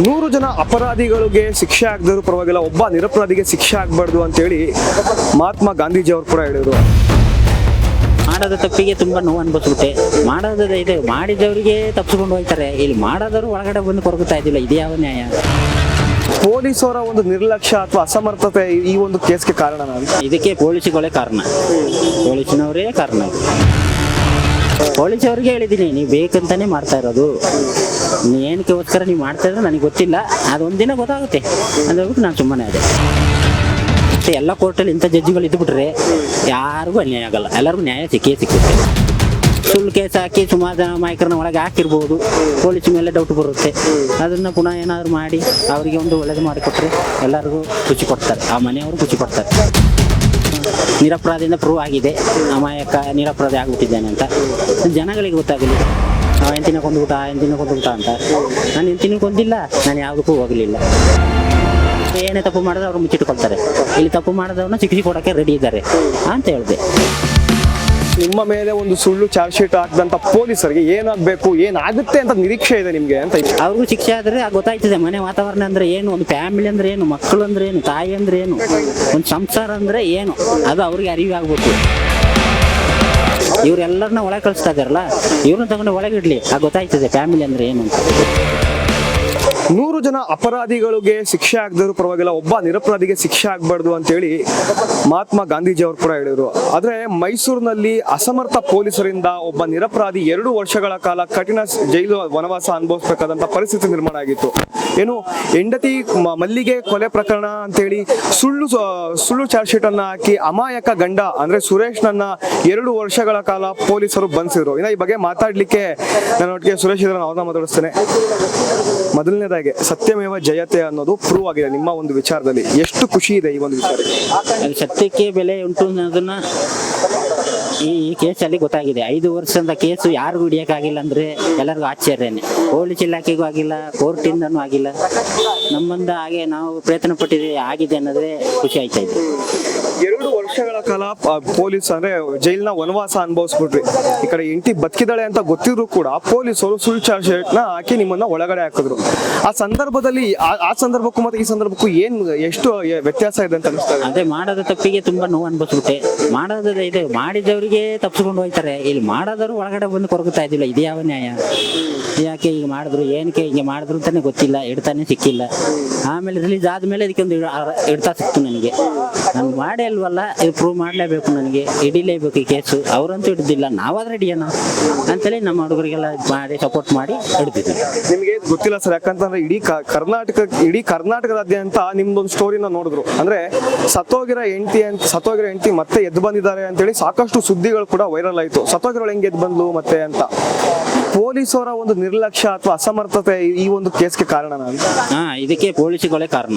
ನೂರು ಜನ ಅಪರಾಧಿಗಳಿಗೆ ಶಿಕ್ಷೆ ಆಗದಿರೋ ಪರವಾಗಿಲ್ಲ ಒಬ್ಬ ನಿರಪರಾಧಿಗೆ ಶಿಕ್ಷೆ ಆಗಬಾರ್ದು ಅಂತೇಳಿ ಮಹಾತ್ಮ ಗಾಂಧೀಜಿ ಅವರು ಕೂಡ ಹೇಳಿದರು. ಮಾಡದ ತಪ್ಪಿಗೆ ತುಂಬ ನೋವು ಅನ್ಬಿಸ್ಬಿಟ್ಟೆ ಮಾಡೋದ ಇದೆ ಮಾಡಿದವರಿಗೆ ತಪ್ಪಿಸ್ಕೊಂಡು ಹೋಗ್ತಾರೆ. ಇಲ್ಲಿ ಮಾಡೋದವರು ಒಳಗಡೆ ಬಂದು ಕೊರಗುತ್ತಾ ಇದ್ದಿಲ್ಲ ಇದು ಯಾವ ನ್ಯಾಯ? ಪೊಲೀಸರ ಒಂದು ನಿರ್ಲಕ್ಷ್ಯ ಅಥವಾ ಅಸಮರ್ಥತೆ ಈ- ಒಂದು ಕೇಸ್ಗೆ ಕಾರಣ ಇದಕ್ಕೆ ಪೊಲೀಸುಗಳೇ ಕಾರಣ. ಪೊಲೀಸಿನವರೇ ಕಾರಣ. ಪೊಲೀಸವ್ರಿಗೆ ಹೇಳಿದ್ದೀನಿ ನೀವು ಬೇಕಂತಾನೆ ಮಾಡ್ತಾ ಇರೋದು. ಏನಕ್ಕೋಸ್ಕರ ನೀವು ಮಾಡ್ತಾ ಇದ್ರೆ ನನಗೆ ಗೊತ್ತಿಲ್ಲ. ಅದೊಂದಿನ ಗೊತ್ತಾಗುತ್ತೆ. ಅಂತ ನಾನು ಸುಮ್ಮನೆ ಅದೇ. ಮತ್ತೆ ಎಲ್ಲ ಕೋರ್ಟಲ್ಲಿ ಇಂಥ ಜಡ್ಜಿಗಳು ಇದ್ಬಿಟ್ರೆ ಯಾರಿಗೂ ಅನ್ಯಾಯ ಆಗಲ್ಲ. ಎಲ್ಲರಿಗೂ ನ್ಯಾಯ ಸಿಕ್ಕೇ ಸಿಕ್ಕುತ್ತೆ. ಸುಳ್ಳು ಕೇಸ್ ಹಾಕಿ ಸುಮಾರು ಜನ ಮಾಯಕರನ್ನ ಒಳಗೆ ಹಾಕಿರ್ಬೋದು. ಪೊಲೀಸ್ ಮೇಲೆ ಡೌಟ್ ಬರುತ್ತೆ. ಅದನ್ನು ಪುನಃ ಏನಾದರೂ ಮಾಡಿ ಅವರಿಗೆ ಒಂದು ಒಳ್ಳೇದು ಮಾಡಿಕೊಟ್ರೆ ಎಲ್ಲರಿಗೂ ಖುಷಿ ಕೊಡ್ತಾರೆ. ಆ ಮನೆಯವರು ಖುಷಿ ಕೊಡ್ತಾರೆ ನಿರಪರಾಧಿಯಿಂದ ಪ್ರೂವ್ ಆಗಿದೆ. ಅಮಾಯಕ, ನಿರಪರಾಧಿ ಆಗ್ಬಿಟ್ಟಿದ್ದೇನೆ ಅಂತ. ಜನಗಳಿಗೆ ಗೊತ್ತಾಗಲಿ. ಅವ ಕೊಂದುಬಿಟ್ಟ ಆ ಹೆಂಡತಿನ ಕೊಂದುಬಿಟ್ಟ ಅಂತ. ನಾನು ಎಂತಿನ ಕೊಂದಿಲ್ಲ ನಾನು ಯಾವುದಕ್ಕೂ ಹೋಗಲಿಲ್ಲ. ಏನೇ ತಪ್ಪು ಮಾಡಿದ್ರೆ ಅವ್ರು ಮುಚ್ಚಿಟ್ಕೊಳ್ತಾರೆ. ಇಲ್ಲಿ ತಪ್ಪು ಮಾಡಿದವ್ರನ್ನ ಶಿಕ್ಷೆ ಕೊಡೋಕ್ಕೆ ರೆಡಿ ಇದ್ದಾರೆ ಅಂತ ಹೇಳಿದೆ. ನಿಮ್ಮ ಮೇಲೆ ಒಂದು ಸುಳ್ಳು ಚಾರ್ಜ್ ಶೀಟ್ ಹಾಕಿದಂತ ಪೊಲೀಸರಿಗೆ ಏನಾಗಬೇಕು ಏನಾಗುತ್ತೆ ಅಂತ ನಿರೀಕ್ಷೆ ಇದೆ ನಿಮಗೆ ಅಂತ ಅವ್ರಿಗೂ ಶಿಕ್ಷೆ ಆದರೆ ಗೊತ್ತಾಯ್ತದೆ. ಮನೆ ವಾತಾವರಣ ಅಂದ್ರೆ ಏನು ಒಂದು ಫ್ಯಾಮಿಲಿ ಅಂದ್ರೆ ಏನು ಮಕ್ಕಳು ಅಂದ್ರೆ ಏನು ತಾಯಿ ಅಂದ್ರೆ ಏನು ಒಂದು ಸಂಸಾರ ಅಂದ್ರೆ ಏನು ಅದು ಅವ್ರಿಗೆ ಅರಿವಾಗ್ಬೇಕು. ಇವರೆಲ್ಲರನ್ನ ಒಳಗೆ ಕಳಿಸ್ತಾ ಇದಾರಲ್ಲ ಇವ್ರನ್ನ ತಗೊಂಡು ಒಳಗೆ ಇಡ್ಲಿ. ಗೊತ್ತಾಯ್ತದೆ ಫ್ಯಾಮಿಲಿ ಅಂದ್ರೆ ಏನು ಅಂತ. ನೂರು ಜನ ಅಪರಾಧಿಗಳಿಗೆ ಶಿಕ್ಷೆ ಆಗದಿರೋ ಪರವಾಗಿಲ್ಲ, ಒಬ್ಬ ನಿರಪರಾಧಿಗೆ ಶಿಕ್ಷೆ ಆಗಬಾರ್ದು ಅಂತೇಳಿ ಮಹಾತ್ಮ ಗಾಂಧೀಜಿ ಅವರು ಕೂಡ ಹೇಳಿದರು. ಆದರೆ ಮೈಸೂರಿನಲ್ಲಿ ಅಸಮರ್ಥ ಪೊಲೀಸರಿಂದ ಒಬ್ಬ ನಿರಪರಾಧಿ ಎರಡು ವರ್ಷಗಳ ಕಾಲ ಕಠಿಣ ಜೈಲು ವನವಾಸ ಅನುಭವಿಸಬೇಕಾದಂಥ ಪರಿಸ್ಥಿತಿ ನಿರ್ಮಾಣ ಆಗಿತ್ತು. ಏನು ಹೆಂಡತಿ ಮಲ್ಲಿಗೆ ಕೊಲೆ ಪ್ರಕರಣ ಅಂತೇಳಿ ಸುಳ್ಳು ಸುಳ್ಳು ಚಾರ್ಜ್ ಶೀಟ್ ಅನ್ನ ಹಾಕಿ ಅಮಾಯಕ ಗಂಡ ಅಂದ್ರೆ ಸುರೇಶ್ನನ್ನ ಎರಡು ವರ್ಷಗಳ ಕಾಲ ಪೊಲೀಸರು ಬಂಧಿಸಿದ್ರು. ಇನ್ನ ಈ ಬಗ್ಗೆ ಮಾತಾಡ್ಲಿಕ್ಕೆ ನನ್ನೊಟ್ಟಿಗೆ ಸುರೇಶ್ ಇದ್ರೆ ಅವ್ರನ್ನ ಮಾತಾಡಿಸ್ತೇನೆ. ಮೊದಲನೇದಾಗಿ ಸತ್ಯಮೇವ ಜಯತೆ ಅನ್ನೋದು ಪ್ರೂವ್ ಆಗಿದೆ ನಿಮ್ಮ ಒಂದು ವಿಚಾರದಲ್ಲಿ. ಎಷ್ಟು ಖುಷಿ ಇದೆ ಈ ಒಂದು ವಿಚಾರ ಸತ್ಯಕ್ಕೆ ಬೆಲೆ ಉಂಟು ಅನ್ನೋದನ್ನ ಈ ಈ ಕೇಸಲ್ಲಿ ಗೊತ್ತಾಗಿದೆ. ಐದು ವರ್ಷದ ಕೇಸು ಯಾರಿಗೂ ಹಿಡಿಯೋಕ್ಕಾಗಿಲ್ಲ ಅಂದ್ರೆ ಎಲ್ಲರಿಗೂ ಆಶ್ಚರ್ಯನೇ. ಪೊಲೀಸ್ ಇಲಾಖೆಗೂ ಆಗಿಲ್ಲ, ಕೋರ್ಟಿಂದನೂ ಆಗಿಲ್ಲ. ನಮ್ಮಿಂದ ಹಾಗೆ ನಾವು ಪ್ರಯತ್ನ ಪಟ್ಟಿದ್ದೀವಿ ಆಗಿದೆ ಅನ್ನೋದೇ ಖುಷಿ ಆಯ್ತಾ ಇದೆ? ಎರಡು ವರ್ಷಗಳ ಕಾಲ ಪೊಲೀಸ್ ಅಂದ್ರೆ ಜೈಲ್ನ ವನವಾಸ ಅನುಭವಿಸ್ಬಿಟ್ರಿ ಈ ಕಡೆ ಎಂಟಿ ಬದುಕಿದಾಳೆ ಅಂತ ಗೊತ್ತಿದ್ರು ಕೂಡ ಪೊಲೀಸರು ಸುಳ್ಳು ಚಾರ್ಜ್ನ ಹಾಕಿ ನಿಮ್ಮನ್ನ ಒಳಗಡೆ ಹಾಕಿದ್ರು. ಆ ಸಂದರ್ಭದಲ್ಲಿ, ಆ- ಸಂದರ್ಭಕ್ಕೂ ಮತ್ತೆ ಈ ಸಂದರ್ಭಕ್ಕೂ ಏನ್ ಎಷ್ಟು ವ್ಯತ್ಯಾಸ ಇದೆ ಅಂತ ಅನಿಸ್ತಾ ಇದೆ? ಅದೇ ಮಾಡದ ತಪ್ಪಿಗೆ ತುಂಬಾ ನೋವು ಅನ್ಭವಿಸ್ಬಿಟ್ಟೆ. ಮಾಡದ ಇದೆ, ಮಾಡಿದವರಿಗೆ ತಪ್ಪಿಸ್ಕೊಂಡು ಹೋಯ್ತಾರೆ. ಇಲ್ಲಿ ಮಾಡದವರು ಒಳಗಡೆ ಬಂದು ಕೊರಗುತ್ತಾ ಇದ್ದಿಲ್ಲ. ಇದು ಯಾವ ನ್ಯಾಯ? ಯಾಕೆ ಈಗ ಮಾಡಿದ್ರು, ಏನಕ್ಕೆ ಹಿಂಗೆ ಮಾಡಿದ್ರು ಅಂತಾನೆ ಗೊತ್ತಿಲ್ಲ, ಇಡ್ತಾನೆ ಸಿಕ್ಕಿಲ್ಲ. ಆಮೇಲೆ ರಿಲೀಸ್ ಆದ್ಮೇಲೆ ಇದಕ್ಕೊಂದು ಹಿಡ್ತಾ ಸಿಕ್ತು ನನಗೆ. ನಾನು ಮಾಡೇ ಅಲ್ವಲ್ಲ, ಇದು ಪ್ರೂವ್ ಮಾಡಲೇಬೇಕು ನನಗೆ, ಹಿಡಿಲೇಬೇಕು ಈ ಕೇಸು ಅವರಂತೂ ಹಿಡ್ದಿಲ್ಲ, ನಾವಾದ್ರೆ ಹಿಡಿಯೋಣ ಅಂತೇಳಿ ನಮ್ಮ ಹುಡುಗರಿಗೆಲ್ಲ ಮಾಡಿ ಸಪೋರ್ಟ್ ಮಾಡಿ ಇಡ್ತಿದ್ದೆ ನಿಮಗೆ ಗೊತ್ತಿಲ್ಲ ಸರ್, ಯಾಕಂತಂದ್ರೆ ಇಡೀ ಕರ್ನಾಟಕ, ಇಡೀ ಕರ್ನಾಟಕದಾದ್ಯಂತ ನಿಮ್ದೊಂದು ಸ್ಟೋರಿನ ನೋಡಿದ್ರು. ಅಂದ್ರೆ ಸತ್ತೋಗಿರೋ ಹೆಂಡತಿ ಅಂತ, ಸತ್ತೋಗಿರೋ ಹೆಂಡತಿ ಮತ್ತೆ ಎದ್ದು ಬಂದಿದ್ದಾರೆ ಅಂತೇಳಿ ಸಾಕಷ್ಟು ಸುದ್ದಿಗಳು ಕೂಡ ವೈರಲ್ ಆಯಿತು. ಸತ್ತೋಗಿರೋಳು ಹೆಂಗೆ ಎದ್ದು ಬಂದ್ಲು ಮತ್ತೆ ಅಂತ. ಪೊಲೀಸರ ಒಂದು ನಿರ್ಲಕ್ಷ್ಯ ಅಥವಾ ಅಸಮರ್ಥತೆ ಈ- ಒಂದು ಕೇಸ್ಗೆ ಕಾರಣ ಹಾ ಇದಕ್ಕೆ ಪೊಲೀಸ್ಗಳೇ ಕಾರಣ.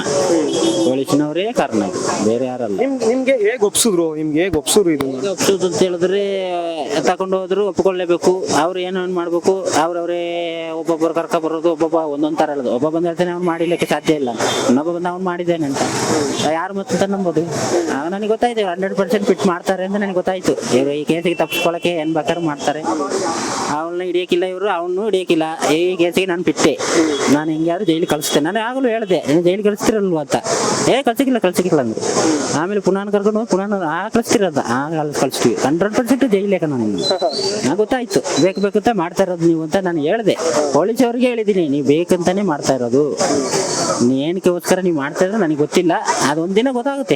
ಪೊಲೀಸಿನವರೇ ಕಾರಣ ಇದು. ಬೇರೆ ಯಾರಲ್ಲ. ನಿಮ್ ನಿಮ್ಗೆ ಹೇಗ್ ಒಪ್ಸಿದ್ರು? ನಿಮ್ಗೆ ಹೇಗ್ ಒಪ್ಸಿದ್ರು ಇದು ಈಗ ಒಪ್ಸೋದು ಅಂತ ಹೇಳಿದ್ರೆ ತಗೊಂಡು ಹೋದ್ರು ಒಪ್ಕೊಳ್ಳೇಬೇಕು. ಅವ್ರು ಏನೇನು ಮಾಡ್ಬೇಕು ಅವ್ರವ್ರೇ ಒಬ್ಬೊಬ್ಬರು ಕರ್ಕ ಬರೋದು ಒಬ್ಬೊಬ್ಬ ಒಂದೊಂದ್ ತರ ಹೇಳೋದು ಒಬ್ಬ ಬಂದ ಹೇಳ್ತಾನೆ ಅವ್ನು ಮಾಡಿಲಿಕ್ಕೆ ಸಾಧ್ಯ ಇಲ್ಲ. ಇನ್ನೊಬ್ಬ ಬಂದ ಅವ್ನು ಮಾಡಿದ್ದೇನೆ ಅಂತ. ಯಾರು ಮತ್ತೆ ನಂಬೋದು. ನನಗೆ ಗೊತ್ತಾಯ್ತು ಹಂಡ್ರೆಡ್ ಪರ್ಸೆಂಟ್ ಫಿಟ್ ಮಾಡ್ತಾರೆ ಅಂತ ನನಗೆ ಗೊತ್ತಾಯ್ತು. ಇವರು ಈ ಕೇಸಿಗೆ ತಪ್ಪಿಸ್ಕೊಳಕ್ಕೆ ಏನ್ ಬೇಕಾದ್ರೂ ಮಾಡ್ತಾರೆ. ಅವನ್ನ ಹಿಡಿಯಕ್ಕಿಲ್ಲ ಇವರು ಅವನು ಹಿಡಿಯಕ್ಕಿಲ್ಲ ಈ ಕೇಸಿಗೆ ನಾನು ಬಿಟ್ಟೆ. ನಾನು ಹೆಂಗ್ಯಾರು ಜೈಲಿಗೆ ಕಳಿಸ್ತೇನೆ ನಾನು ಆಗಲೂ ಹೇಳಿದೆ, ನೀನು ಜೈಲಿಗೆ ಕಳಿಸ್ತಿರಲ್ವ ಅಂತ. ಏ, ಕಳ್ಸಿಕ್ಕಿಲ್ಲ ಕಳ್ಸಿಕ್ಕಿಲ್ಲ ಅಂದ್ರೆ. ಆಮೇಲೆ ಪುನಃ ಕರ್ಕೊಂಡು ಹೋಗಿ ಪುನಃ ಆ ಕಳಿಸ್ತಿರೋದ. ಆ ಕಳ್ಸ್- ಕಳಿಸ್ತೀವಿ. ಹಂಡ್ರೆಡ್ ಪರ್ಸೆಂಟ್ ಜೈಲೇಕ ನಾನು ನಾನು ಗೊತ್ತಾಯ್ತು. ಬೇಕು ಬೇಕು ಅಂತ ಮಾಡ್ತಾ ಇರೋದು ನೀವು ಅಂತ ನಾನು ಹೇಳಿದೆ. ಪೊಲೀಸ್ ಅವ್ರಿಗೆ ಹೇಳಿದ್ದೀನಿ, ನೀವು ಬೇಕಂತಾನೆ ಮಾಡ್ತಾ ಇರೋದು. ಏನಕ್ಕೋಸ್ಕರ ನೀವು ಮಾಡ್ತಾ ಇದ್ರೆ ನನಗೆ ಗೊತ್ತಿಲ್ಲ. ಅದೊಂದಿನ ಗೊತ್ತಾಗುತ್ತೆ.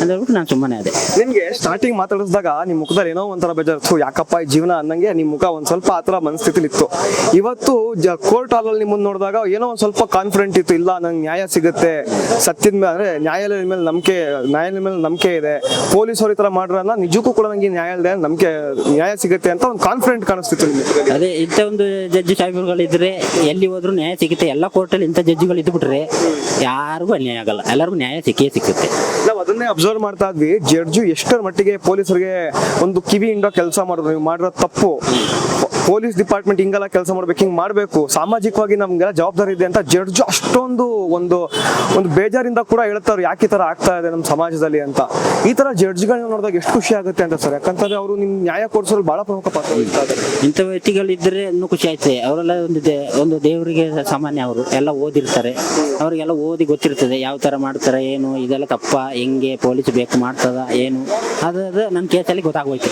ಅಂತ ಹೇಳ್ಬಿಟ್ಟು ನಾನು ಸುಮ್ಮನೆ ಅದೇ ನಿಮ್ಗೆ ಸ್ಟಾರ್ಟಿಂಗ್ ಮಾತಾಡಿಸಿದಾಗ ನಿಮ್ಮ ಮುಖದಲ್ಲಿ ಏನೋ ಒಂಥರ ಬೇಜಾರು ಯಾಕಪ್ಪ ಈ ಜೀವನ ಅನ್ನಂಗೆ ನಿಮ್ಮ ಮುಖ ಒಂದು ಸ್ವಲ್ಪ ಆತರ ಮನಸ್ಥಿತಿಲಿ ಇತ್ತು ಇವತ್ತು ಕೋರ್ಟ್ ಹಾಲಲ್ಲಿ ಮುಂದೆ ನೋಡಿದಾಗ ಏನೋ ಒಂದು ಸ್ವಲ್ಪ ಕಾನ್ಫಿಡೆಂಟ್ ಇತ್ತು ಇಲ್ಲ ನಂಗೆ ನ್ಯಾಯ ಸಿಗುತ್ತೆ ಸತ್ಯದ ಮೇಲೆ ಅಂದ್ರೆ ನ್ಯಾಯಾಲಯದ ಮೇಲೆ ನಂಬಿಕೆ ನ್ಯಾಯಾಲಯದ ಮೇಲೆ ನಂಬಿಕೆ ಇದೆ ಪೊಲೀಸರು ಈ ತರ ಮಾಡ್ರಲ್ಲ ನಿಜಕ್ಕೂ ಕೂಡ ನಂಗೆ ನ್ಯಾಯಾಲಯ ನಂಬಿಕೆ ನ್ಯಾಯ ಸಿಗುತ್ತೆ ಅಂತ ಒಂದು ಕಾನ್ಫಿಡೆಂಟ್ ಕಾಣಿಸ್ತಿತ್ತು ನಿಮಗೆ. ಅದೇ ಇಂಥ ಒಂದು ಜಡ್ಜಿ ಸಾಹೇಬರುಗಳಿದ್ರೆ ಎಲ್ಲಿ ಹೋದ್ರು ನ್ಯಾಯ ಸಿಗುತ್ತೆ ಎಲ್ಲ ಕೋರ್ಟಲ್ಲಿ ಇಂಥ ಜಡ್ಜಿಗಳು ಇದ್ಬಿಟ್ರೆ ಯಾರಿಗೂ ಅನ್ಯಾಯ ಆಗಲ್ಲ ಎಲ್ಲರಿಗೂ ನ್ಯಾಯ ಸಿಕ್ಕೇ ಸಿಕ್ಕುತ್ತೆ. ನಾವು ಅದನ್ನೇ ಅಬ್ಸರ್ವ್ ಮಾಡ್ತಾ ಇದ್ವಿ ಜಡ್ಜು ಎಷ್ಟರ ಮಟ್ಟಿಗೆ ಪೊಲೀಸರಿಗೆ ಒಂದು ಕಿವಿ ಇಂಡೋ ಕೆಲಸ ಮಾಡಿದ್ರು ನೀವು ಮಾಡಿರೋ ತಪ್ಪು. ಪೊಲೀಸ್ ಡಿಪಾರ್ಟ್ಮೆಂಟ್ ಹಿಂಗೆಲ್ಲ ಕೆಲಸ ಮಾಡ್ಬೇಕು, ಹಿಂಗೆ ಮಾಡಬೇಕು. ಸಾಮಾಜಿಕವಾಗಿ ನಮ್ಗೆಲ್ಲ ಜವಾಬ್ದಾರಿ ಇದೆ ಅಂತ ಜಡ್ಜ್ ಅಷ್ಟೊಂದು ಒಂದು ಒಂದು ಬೇಜಾರಿಂದ ಕೂಡ ಹೇಳ್ತಾರೆ, ಯಾಕೆ ಈ ಆಗ್ತಾ ಇದೆ ನಮ್ಮ ಸಮಾಜದಲ್ಲಿ ಅಂತ. ಈ ಥರ ಜಡ್ಜ್ಗಳನ್ನ ನೋಡಿದಾಗ ಎಷ್ಟು ಖುಷಿ ಆಗುತ್ತೆ ಅಂತ ಸರ್. ಯಾಕಂತಂದ್ರೆ ಅವರು ನಿಮ್ಮ ನ್ಯಾಯ ಕೊಡಿಸಲು ಬಹಳ ಪ್ರಮುಖ ಪಾತ್ರ ಇಂಥ ವ್ಯಕ್ತಿಗಳಿದ್ರೆ ಇನ್ನೂ ಖುಷಿ ಆಯ್ತದೆ. ಅವರೆಲ್ಲ ಒಂದು ಒಂದು ದೇವರಿಗೆ ಸಾಮಾನ್ಯ ಅವರು, ಎಲ್ಲ ಓದಿರ್ತಾರೆ. ಅವರಿಗೆಲ್ಲ ಓದಿ ಗೊತ್ತಿರ್ತದೆ, ಯಾವ ಥರ ಮಾಡ್ತಾರೆ, ಏನು, ಇದೆಲ್ಲ ತಪ್ಪ, ಹೆಂಗೆ, ಪೊಲೀಸ್ ಬೇಕು, ಮಾಡ್ತದ, ಏನು. ಅದು ನನ್ನ ಕೇಸಲ್ಲಿ ಗೊತ್ತಾಗೋಯ್ತು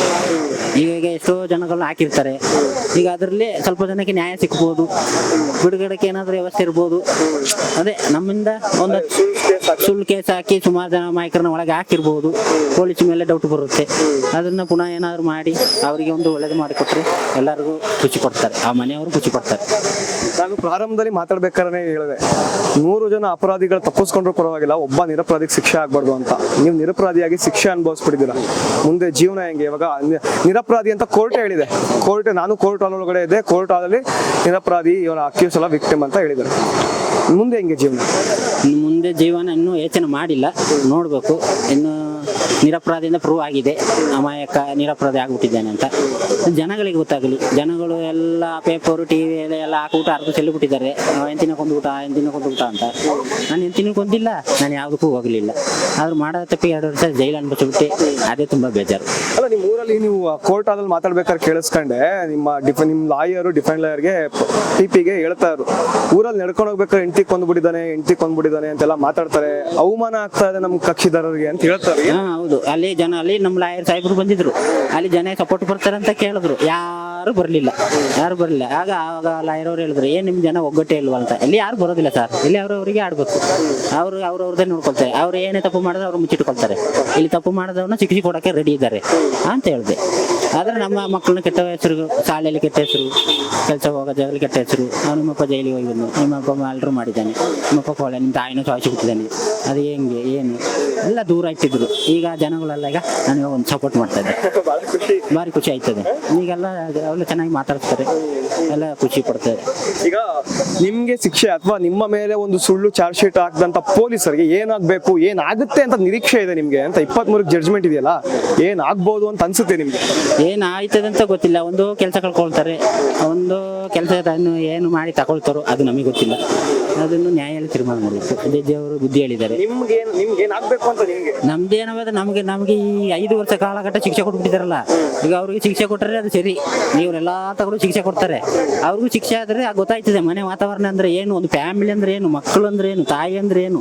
ಈಗ ಎಷ್ಟೋ ಜನಗಳನ್ನ ಹಾಕಿರ್ತಾರೆ. ಈಗ ಅದರಲ್ಲಿ ಸ್ವಲ್ಪ ಜನಕ್ಕೆ ನ್ಯಾಯ ಸಿಕ್ಬೋದು ಬಿಡುಗಡೆಗೆ ಏನಾದರೂ ವ್ಯವಸ್ಥೆ ಇರ್ಬೋದು. ಅದೇ ನಮ್ಮಿಂದ ಒಂದು ಸುಳ್ಳು ಕೇಸ್ ಹಾಕಿ ಸುಮಾರು ಜನ ಮಾಯಕರನ್ನ ಒಳಗೆ ಹಾಕಿರ್ಬೋದು. ಪೊಲೀಸ್ ಮೇಲೆ ಡೌಟ್ ಬರುತ್ತೆ. ಅದನ್ನ ಪುನಃ ಏನಾದರೂ ಮಾಡಿ ಅವರಿಗೆ ಒಂದು ಒಳ್ಳೇದು ಮಾಡಿಕೊಟ್ರೆ ಎಲ್ಲರಿಗೂ ಖುಷಿ ಪಡ್ತಾರೆ ಆ ಮನೆಯವರು ಖುಷಿ ಪಡ್ತಾರೆ. ನಾನು ಪ್ರಾರಂಭದಲ್ಲಿ ಮಾತಾಡ್ಬೇಕಾದ್ರೆ ಹೇಳಿದೆ. ನೂರು ಜನ ಅಪರಾಧಿಗಳು ತಪ್ಪಿಸ್ಕೊಂಡ್ರು ಪರವಾಗಿಲ್ಲ, ಒಬ್ಬ ನಿರಪರಾಧಿಗೆ ಶಿಕ್ಷೆ ಆಗ್ಬಾರ್ದು ಅಂತ. ನೀವು ನಿರಪರಾಧಿಯಾಗಿ ಶಿಕ್ಷೆ ಅನುಭವಿಸ್ಬಿಟ್ಟಿದ್ದೀರಾ? ಮುಂದೆ ಜೀವನ ಹೆಂಗೆ? ಇವಾಗ ನಿರಪರಾಧಿ ಅಂತ ಕೋರ್ಟ್ ಹೇಳಿದೆ. ಕೋರ್ಟ್, ನಾನು ಕೋರ್ಟ್ ಒಳಗಡೆ ಇದೆ ಕೋರ್ಟ್ ಹಾಲಲ್ಲಿ ನಿರಪರಾಧಿ ಇವರ ಅಕ್ಯೂಸ್ ಎಲ್ಲ ವಿಕ್ಟಿಮ್ ಅಂತ ಹೇಳಿದರು ಮುಂದೆ ಹೆಂಗೆ ಜೀವನ? ಮುಂದೆ ಜೀವನ ಇನ್ನೂ ಯೋಚನೆ ಮಾಡಿಲ್ಲ. ನೋಡಬೇಕು. ಇನ್ನು ನಿರಪರಾಧಿಯಿಂದ ಪ್ರೂವ್ ಆಗಿದೆ. ಅಮಾಯಕ ನಿರಪರಾಧಿ ಆಗಿಬಿಟ್ಟಿದ್ದಾನೆ ಅಂತ. ಜನಗಳಿಗೆ ಗೊತ್ತಾಗಲಿ. ಜನಗಳು ಎಲ್ಲ ಪೇಪರು ಟಿ ವಿ ಎಲ್ಲ ಹಾಕ್ಬಿಟ್ಟು ಅರ್ಧ ಚೆಲ್ಲಿಬಿಟ್ಟಿದ್ದಾರೆ. ಎಂತಿನ ಕೊಂದುಬಿಟ್ಟ ಎಂತಿನ ಕೊಂದ್ಬಿಟ್ಟ ಅಂತ. ನಾನು ಎಂತಿನ ಕೊಂದಿಲ್ಲ ನಾನು ಯಾವುದಕ್ಕೂ ಹೋಗಲಿಲ್ಲ. ಆದ್ರೂ ಮಾಡೋ ತಪ್ಪಿ ಎರಡು ವರ್ಷ ಜೈಲು ಅನ್ಬಿಟ್ಟು ಅದೇ ತುಂಬ ಬೇಜಾರು. ಅಲ್ಲ ನಿಮ್ಮ ಊರಲ್ಲಿ ನೀವು ಕೋರ್ಟ್ ಅದ್ರಲ್ಲಿ ಮಾತಾಡ್ಬೇಕಾದ್ರೆ ಕೇಳಿಸ್ಕೊಂಡೆ ನಿಮ್ಮ ಡಿಫೆ ನಿಮ್ಮ ಲಾಯರು ಡಿಫೆಂಡ್ ಲಾಯರ್ಗೆ ಟಿ ಪಿಗೆ ಹೇಳ್ತಾ ಇದ್ರು. ಊರಲ್ಲಿ ನಡ್ಕೊಂಡು ಹೋಗ್ಬೇಕಾದ್ರೆ ಹೆಂಡತಿ ಕೊಂದ್ಬಿಟ್ಟಿದ್ದಾನೆ ಹೆಂಡತಿ ಕೊಂದ್ಬಿಟ್ಟಿದ್ದಾನೆ ಅಂತೆಲ್ಲ ಮಾತಾಡ್ತಾರೆ. ಅವಮಾನ ಆಗ್ತಾ ಇದೆ ನಮ್ಮ ಕಕ್ಷಿದಾರರಿಗೆ ಅಂತ ಹೇಳ್ತಾರೆ. ಹೌದು. ಅಲ್ಲಿ ಜನ ಅಲ್ಲಿ ನಮ್ಮ ಲಾಯರ್ ಸಾಹೇಬರು ಬಂದಿದ್ರು. ಅಲ್ಲಿ ಜನ ಸಪೋರ್ಟ್ ಬರ್ತಾರೆ ಅಂತ ಕೇಳಿದ್ರು ಯಾರು ಬರಲಿಲ್ಲ. ಯಾರು ಬರಲಿಲ್ಲ. ಆಗ ಆವಾಗ ಲಾಯರವ್ರು ಹೇಳಿದ್ರು, ಏನು ನಿಮ್ಮ ಜನ ಒಗ್ಗಟ್ಟೆ ಇಲ್ವಾ ಅಂತ? ಇಲ್ಲಿ ಯಾರು ಬರೋದಿಲ್ಲ ಸರ್. ಇಲ್ಲಿ ಅವ್ರವರಿಗೆ ಆಡ್ಬೇಕು. ಅವ್ರು ಅವ್ರವ್ರದ್ದೇ ನೋಡ್ಕೊಳ್ತಾರೆ. ಅವ್ರು ಏನೇ ತಪ್ಪು ಮಾಡಿದ್ರೆ ಅವ್ರು ಮುಚ್ಚಿಟ್ಕೊಳ್ತಾರೆ. ಇಲ್ಲಿ ತಪ್ಪು ಮಾಡಿದವ್ರನ್ನ ಶಿಕ್ಷೆ ಕೊಡೋಕ್ಕೆ ರೆಡಿ ಇದ್ದಾರೆ ಅಂತ ಹೇಳಿದೆ. ಆದರೆ ನಮ್ಮ ಮಕ್ಕಳನ್ನ ಕೆಟ್ಟ ಹೆಸರು, ಶಾಲೆಯಲ್ಲಿ ಕೆಟ್ಟ ಹೆಸರು, ಕೆಲಸ ಹೋಗೋ ಜಾಗದಲ್ಲಿ ಕೆಟ್ಟ ಹೆಸರು, ಅವ್ನು ನಿಮ್ಮಪ್ಪ ಜೈಲಿಗೆ ಹೋಗಿ ಬಂದು ನಿಮ್ಮಪ್ಪ ಆಲ್ರು ಮಾಡಿದ್ದಾನೆ. ನಿಮ್ಮಪ್ಪ ಕೊಳೆ ನಿಮ್ಮ ತಾಯಿನೂ ಬಿಟ್ಟಿದ್ದಾನೆ. ಅದು ಹೆಂಗೆ, ಏನು? ಎಲ್ಲ ದೂರ ಇಟ್ಟಿದ್ರು. ಈಗ ಜನಗಳೆಲ್ಲ ಈಗ ನನಗೆ ಒಂದು ಸಪೋರ್ಟ್ ಮಾಡ್ತಾ ಇದ್ದಾರೆ. ಭಾರಿ ಖುಷಿ ಆಯ್ತದೆ. ಈಗೆಲ್ಲ ಅವೆಲ್ಲ ಚೆನ್ನಾಗಿ ಮಾತಾಡ್ತಾರೆ. ಎಲ್ಲ ಖುಷಿ ಪಡ್ತಾರೆ. ಈಗ ನಿಮ್ಗೆ ಶಿಕ್ಷೆ ಅಥವಾ ನಿಮ್ಮ ಮೇಲೆ ಒಂದು ಸುಳ್ಳು ಚಾರ್ಜ್ ಶೀಟ್ ಹಾಕಿದಂತ ಪೊಲೀಸರಿಗೆ ಏನಾಗಬೇಕು ಏನಾಗುತ್ತೆ ಅಂತ ನಿರೀಕ್ಷೆ ಇದೆ ನಿಮಗೆ ಅಂತ ಇಪ್ಪತ್ತ್ ಮೂರಕ್ಕೆ ಜಡ್ಜ್ಮೆಂಟ್ ಇದೆಯಲ್ಲ ಏನಾಗ್ಬೋದು ಅಂತ ಅನ್ಸುತ್ತೆ ನಿಮ್ಗೆ? ಏನಾಯ್ತದೆ ಅಂತ ಗೊತ್ತಿಲ್ಲ. ಒಂದು ಕೆಲಸ ಕಳ್ಕೊಳ್ತಾರೆ. ಒಂದು ಕೆಲಸ ಏನು ಮಾಡಿ ತಗೊಳ್ತಾರೋ ಅದು ನಮಗೆ ಗೊತ್ತಿಲ್ಲ. ಅದನ್ನು ನ್ಯಾಯಾಲಯ ತೀರ್ಮಾನ ಮಾಡಬೇಕು ಅದೇ ದೇವರು ಬುದ್ಧಿ ಹೇಳಿದ್ದಾರೆ. ನಮ್ದು ನಿಮ್ಗೆ ಏನಾಗ್ಬೇಕು ಅಂತ ನಿಮ್ಗೆ? ನಮ್ದೇನವಾದ ನಮಗೆ ನಮಗೆ ಈ ಐದು ವರ್ಷ ಕಾಲಘಟ್ಟ ಶಿಕ್ಷೆ ಕೊಟ್ಬಿಟ್ಟಿದಾರಲ್ಲ. ಈಗ ಅವ್ರಿಗೆ ಶಿಕ್ಷೆ ಕೊಟ್ಟರೆ ಅದು ಸರಿ. ನೀವೆಲ್ಲ ತಗೊಂಡು ಶಿಕ್ಷೆ ಕೊಡ್ತಾರೆ. ಅವ್ರಿಗೂ ಶಿಕ್ಷೆ ಆದ್ರೆ ಗೊತ್ತಾಯ್ತದೆ ಮನೆ ವಾತಾವರಣ ಅಂದ್ರೆ ಏನು ಒಂದು ಫ್ಯಾಮಿಲಿ ಅಂದ್ರೆ ಏನು ಮಕ್ಕಳು ಅಂದ್ರೆ ಏನು ತಾಯಿ ಅಂದ್ರೆ ಏನು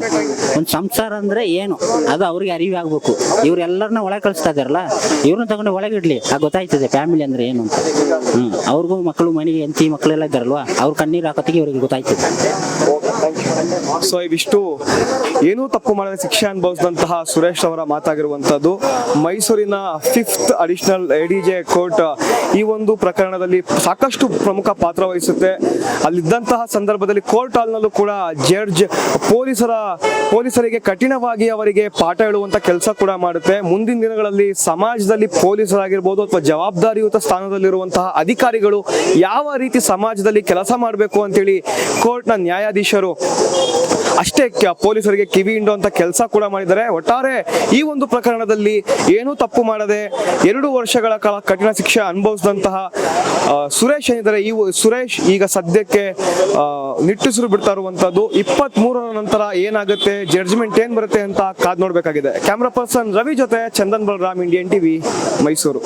ಒಂದು ಸಂಸಾರ ಅಂದ್ರೆ ಏನು ಅದು ಅವ್ರಿಗೆ ಅರಿವು ಆಗ್ಬೇಕು. ಇವ್ರೆಲ್ಲರನ್ನ ಒಳಗೆ ಕಳಿಸ್ತಾ ಇದಾರಲ್ಲ ಇವ್ರನ್ನ ತಗೊಂಡು ಒಳಗೆ ಇಡ್ಲಿ. ಆ ಗೊತ್ತಾಯ್ತದೆ ಫ್ಯಾಮಿಲಿ ಅಂದ್ರೆ ಏನು ಅಂತ. ಹ್ಮ್ ಅವ್ರಿಗೂ ಮಕ್ಕಳು ಮನೆಗೆ ಎಂತಿ ಮಕ್ಕಳೆಲ್ಲ ಇದ್ದಾರಲ್ವಾ ಅವ್ರ ಕಣ್ಣೀರು ಹಾಕೋತಿಗೆ ಇವ್ರಿಗೆ ಗೊತ್ತಾಯ್ತದೆ. ಸೊ ಇವಿಷ್ಟು ಏನೂ ತಪ್ಪು ಮಾಡದೆ ಶಿಕ್ಷೆ ಅನುಭವಿಸಿದಂತಹ ಸುರೇಶ್ ಅವರ ಮಾತಾಗಿರುವಂತದ್ದು ಮೈಸೂರಿನ ಫಿಫ್ತ್ ಅಡಿಷನಲ್ ಎಡಿಜೆ ಕೋರ್ಟ್ ಈ ಒಂದು ಪ್ರಕರಣದಲ್ಲಿ ಸಾಕಷ್ಟು ಪ್ರಮುಖ ಪಾತ್ರ ವಹಿಸುತ್ತೆ. ಅಲ್ಲಿದ್ದಂತಹ ಸಂದರ್ಭದಲ್ಲಿ ಕೋರ್ಟ್ ಹಾಲ್ನಲ್ಲೂ ಕೂಡ ಜಡ್ಜ್ ಪೊಲೀಸರ, ಪೊಲೀಸರಿಗೆ ಕಠಿಣವಾಗಿ ಅವರಿಗೆ ಪಾಠ ಹೇಳುವಂತ ಕೆಲಸ ಕೂಡ ಮಾಡುತ್ತೆ. ಮುಂದಿನ ದಿನಗಳಲ್ಲಿ ಸಮಾಜದಲ್ಲಿ ಪೊಲೀಸರಾಗಿರ್ಬೋದು ಅಥವಾ ಜವಾಬ್ದಾರಿಯುತ ಸ್ಥಾನದಲ್ಲಿರುವಂತಹ ಅಧಿಕಾರಿಗಳು ಯಾವ ರೀತಿ ಸಮಾಜದಲ್ಲಿ ಕೆಲಸ ಮಾಡಬೇಕು ಅಂತೇಳಿ ಕೋರ್ಟ್ನ ನ್ಯಾಯಾಧೀಶರು ಅಷ್ಟೇ ಕ- ಪೊಲೀಸರಿಗೆ ಕಿವಿ ಹಿಂಡುವಂತ ಕೆಲಸ ಕೂಡ ಮಾಡಿದ್ದಾರೆ. ಒಟ್ಟಾರೆ ಈ ಒಂದು ಪ್ರಕರಣದಲ್ಲಿ ಏನೂ ತಪ್ಪು ಮಾಡದೆ ಎರಡು ವರ್ಷಗಳ ಕಾಲ ಕಠಿಣ ಶಿಕ್ಷೆ ಅನುಭವಿಸಿದಂತಹ ಸುರೇಶ್ ಏನಿದ್ದಾರೆ, ಈ ಸುರೇಶ್ ಈಗ ಸದ್ಯಕ್ಕೆ ನಿಟ್ಟುಸಿರು ಬಿಡ್ತಾ ಇರುವಂತದ್ದು ಇಪ್ಪತ್ತ್ ಮೂರರ ನಂತರ ಏನಾಗುತ್ತೆ ಜಡ್ಜ್ಮೆಂಟ್ ಏನ್ ಬರುತ್ತೆ ಅಂತ ಕಾದ್ ನೋಡ್ಬೇಕಾಗಿದೆ. ಕ್ಯಾಮ್ರಾ ಪರ್ಸನ್ ರವಿ ಜೊತೆ ಚಂದನ್ ಬಲರಾಮ್ ಇಂಡಿಯನ್ ಟಿವಿ ಮೈಸೂರು